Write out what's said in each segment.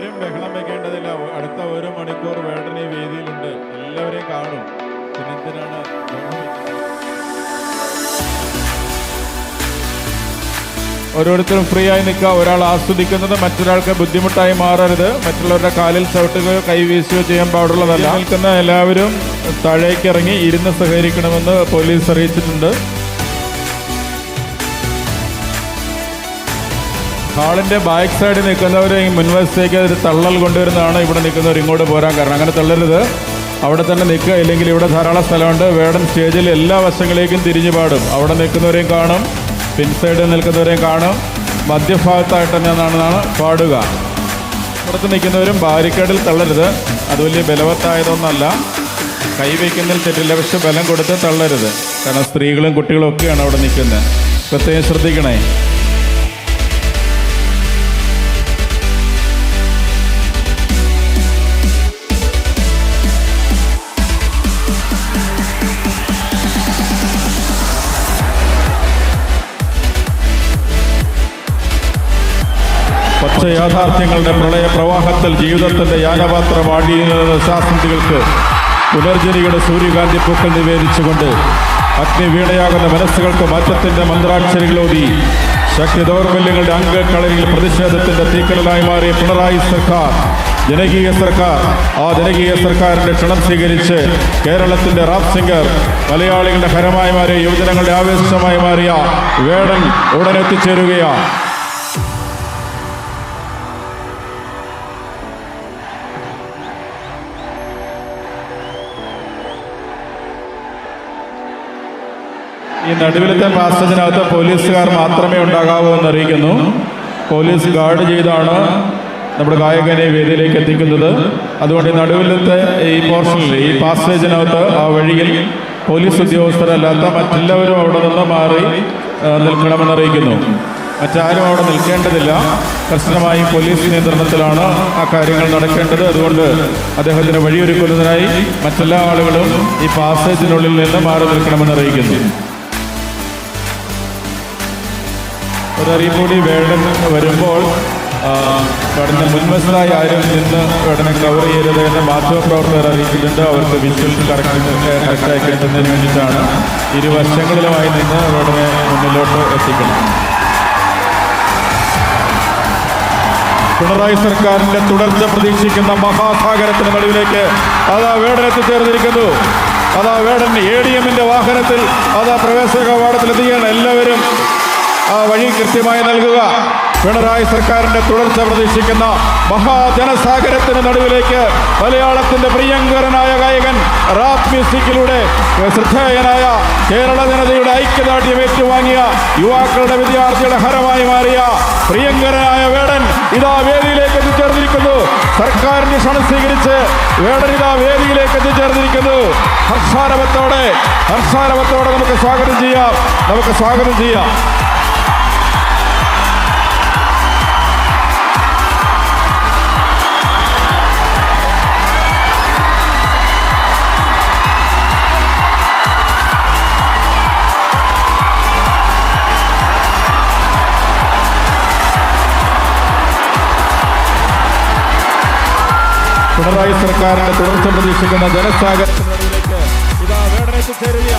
ആരും ബഹളം വെക്കേണ്ടതില്ല. അടുത്ത ഒരു മണിക്കൂർ വേടൻ ഈ വേദിയിലുണ്ട്. എല്ലാവരെയും കാണും. പിന്നെന്തിനാണ് ഓരോരുത്തരും ഫ്രീ ആയി നിൽക്കുക. ഒരാൾ ആസ്വദിക്കുന്നത് മറ്റൊരാൾക്ക് ബുദ്ധിമുട്ടായി മാറരുത്. മറ്റുള്ളവരുടെ കാലിൽ ചവിട്ടുകയോ കൈവീശുകയോ ചെയ്യാൻ പാടുള്ളതല്ല. നിൽക്കുന്ന എല്ലാവരും താഴേക്ക് ഇറങ്ങി ഇരുന്ന് സഹകരിക്കണമെന്ന് പോലീസ് അറിയിച്ചിട്ടുണ്ട്. ഹാളിന്റെ ബാക്ക് സൈഡിൽ നിൽക്കുന്നവർ മുൻവശത്തേക്ക് ഒരു തള്ളൽ കൊണ്ടുവരുന്നതാണ് ഇവിടെ നിൽക്കുന്നവർ ഇങ്ങോട്ട് പോരാൻ കാരണം. അങ്ങനെ തള്ളരുത്. അവിടെ തന്നെ നിൽക്കുക. ഇല്ലെങ്കിൽ ഇവിടെ ധാരാളം സ്ഥലമുണ്ട്. വേടൻ സ്റ്റേജിൽ എല്ലാ വശങ്ങളിലേക്കും തിരിഞ്ഞു പാടും. അവിടെ നിൽക്കുന്നവരെയും കാണും. പിൻ സൈഡിൽ നിൽക്കുന്നവരെയും കാണും. മധ്യഭാഗത്തായിട്ട് തന്നെ എന്നാണ് പാടുക. പുറത്ത് നിൽക്കുന്നവരും ബാരിക്കേഡിൽ തള്ളരുത്. അത് വലിയ ബലവത്തായതൊന്നല്ല. കൈവയ്ക്കുന്നതിൽ തെറ്റില്ല. പക്ഷെ ബലം കൊടുത്ത് തള്ളരുത്. കാരണം സ്ത്രീകളും കുട്ടികളും ഒക്കെയാണ് അവിടെ നിൽക്കുന്നത്. പ്രത്യേകം ശ്രദ്ധിക്കണേ. പച്ച യാഥാർത്ഥ്യങ്ങളുടെ പ്രളയ പ്രവാഹത്തിൽ ജീവിതത്തിന്റെ യാനപാത്രം ആടിയുന്ന ശാസ്ത്രികൾക്ക് പുനർജനിയുടെ സൂര്യകാന്തി പൂക്കൾ നിവേദിച്ചുകൊണ്ട് അഗ്നിവീണയാകുന്ന മനസ്സുകൾക്ക് മാറ്റത്തിന്റെ മന്ത്രാക്ഷരികളോടി ശക്തി ദൗർബല്യങ്ങളുടെ അംഗക്കളരിൽ പ്രതിഷേധത്തിന്റെ തീക്കലായി മാറിയ പിണറായി സർക്കാർ ജനകീയ സർക്കാർ ആ ജനകീയ സർക്കാരിന്റെ ക്ഷണം സ്വീകരിച്ച് കേരളത്തിന്റെ റാപ് സിംഗർ മലയാളികളുടെ ഹരമായി മാറിയ യുവജനങ്ങളുടെ ആവേശമായി മാറിയ വേടൻ ഉടൻ ഈ നടുവിലത്തെ പാസേജിനകത്ത് പോലീസുകാർ മാത്രമേ ഉണ്ടാകാവൂ എന്ന് അറിയിക്കുന്നു. പോലീസ് ഗാർഡ് ചെയ്താണ് നമ്മുടെ ഗായകനെ വേദിയിലേക്ക് എത്തിക്കുന്നത്. അതുകൊണ്ട് നടുവിലത്തെ ഈ പോർഷനിൽ ഈ പാസേജിനകത്ത് ആ വഴിയിൽ പോലീസ് ഉദ്യോഗസ്ഥരല്ലാത്ത മറ്റെല്ലാവരും അവിടെ നിന്ന് മാറി നിൽക്കണമെന്നറിയിക്കുന്നു മറ്റാരും അവിടെ നിൽക്കേണ്ടതില്ല. കർശനമായി പോലീസ് നിയന്ത്രണത്തിലാണ് ആ കാര്യങ്ങൾ നടക്കേണ്ടത്. അതുകൊണ്ട് അദ്ദേഹത്തിന് വഴിയൊരുക്കുന്നതിനായി മറ്റെല്ലാ ആളുകളും ഈ പാസേജിനുള്ളിൽ നിന്ന് മാറി നിൽക്കണമെന്ന് അറിയിക്കുന്നു. ഒരറിയിപ്പ് കൂടി വേടൻ വരുമ്പോൾ ആ, വേടന്റെ മുൻവശത്തായി ആരും നിന്ന് വേടനെ കവർ ചെയ്യരുത് എന്ന് മാധ്യമപ്രവർത്തകർ അറിയിച്ചിട്ടുണ്ട്. അവർക്ക് വിഷ്വൽസ് കറക്റ്റ് കറക്റ്റായി കിട്ടുന്നതിന് വേണ്ടിയിട്ടാണ് ഇരുവശങ്ങളിലുമായി നിന്ന് വേടനെ മുന്നിലോട്ട് എത്തിക്കണം പിണറായി സർക്കാരിന്റെ തുടർച്ച പ്രതീക്ഷിക്കുന്ന മഹാസാഗരത്തിന് നടുവിലേക്ക് അതാ വേടൻ എത്തിച്ചേർന്നിരിക്കുന്നു. അതാ വേടൻ എ ഡി എമ്മിന്റെ വാഹനത്തിൽ അതാ പ്രവേശന കവാടത്തിൽ എത്തിക്കുകയാണ് എല്ലാവരും ആ വഴി കൃത്യമായി നൽകുക. പിണറായി സർക്കാരിന്റെ തുടർച്ച പ്രതീക്ഷിക്കുന്ന മഹാജനസാഗരത്തിന് നടുവിലേക്ക് മലയാളത്തിന്റെ പ്രിയങ്കരനായ ഗായകൻ റാപ്പ് മ്യൂസിക്കിലൂടെ ശ്രദ്ധേയനായ കേരള ജനതയുടെ ഐക്യദാർഢ്യം ഏറ്റുവാങ്ങിയ യുവാക്കളുടെ വിദ്യാർത്ഥിയുടെ ഹരമായി മാറിയ പ്രിയങ്കരനായ വേടൻ ഇതാ വേദിയിലേക്ക് എത്തിച്ചേർന്നിരിക്കുന്നു. സർക്കാരിന്റെ ക്ഷണം സ്വീകരിച്ച് വേടൻ ഇതാ വേദിയിലേക്ക് എത്തിച്ചേർന്നിരിക്കുന്നു. ഹർഷാരവത്തോടെ ഹർഷാരവത്തോടെ നമുക്ക് സ്വാഗതം ചെയ്യാം. നമുക്ക് സ്വാഗതം ചെയ്യാം. പിണറായി സർക്കാരിന്റെ തുടർച്ച പ്രതീക്ഷിക്കുന്ന ജനസാഗരത്തിലേക്ക് ഇതാ വേടനെ എത്തിച്ചേരുക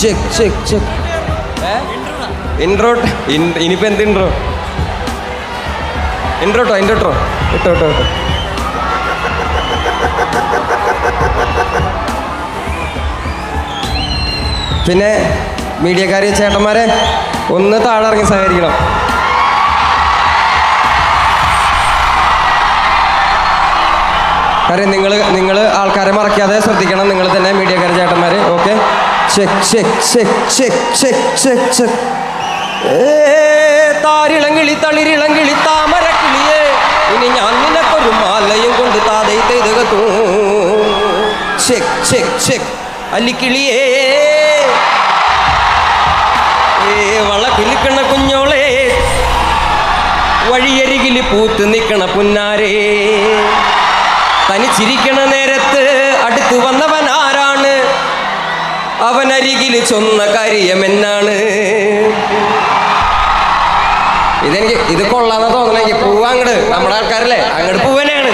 ചെക്ക് ചെക്ക് ചെക്ക് ഇൻട്രോ ഇനിയിപ്പോ എന്ത് ഇൻട്രോ ഇൻട്രോട്ടോ ഇൻട്രോട്ടോ ഇൻട്രോ ഇട്ടോ ഇട്ടോ ഇട്ടോ. പിന്നെ മീഡിയക്കാരി ചേട്ടന്മാരെ ഒന്ന് താഴെ ഇറങ്ങി സഹകരിക്കണം. കാര്യം നിങ്ങൾ നിങ്ങൾ ആൾക്കാരെ മറക്കാതെ ശ്രദ്ധിക്കണം. നിങ്ങൾ തന്നെ മീഡിയക്കാരി ചേട്ടന്മാർ okay? Check check check check check check check. താരിളങ്കിളി തളിരിളങ്കിളി താമരക്കിളിയേ. ഇനി ഞാൻ നിനക്കൊരു മാലയും കൊണ്ട് താതൈ തെയ്തകത്തൂ ചെക്ക് ചെക്ക് ചെക്ക്. അല്ലിക്കിളിയേ. ഏ വളക്കിലിക്കണ കുഞ്ഞോളെ. വഴിയരികിൽ പൂത്ത് നിൽക്കണ പുന്നാരേ. തനിച്ചിരിക്കണ നേരത്ത് അടുത്ത് വന്നവൻ ആരാണ്? അവൻ അരികിൽ ചൊന്ന കരിയമെന്നാണ്. ഇതെനിക്ക് ഇത് കൊള്ളാന്ന് തോന്നണെങ്കിൽ പൂവ് അങ്ങട് നമ്മുടെ ആൾക്കാരല്ലേ? അങ്ങട് പൂവനാണ്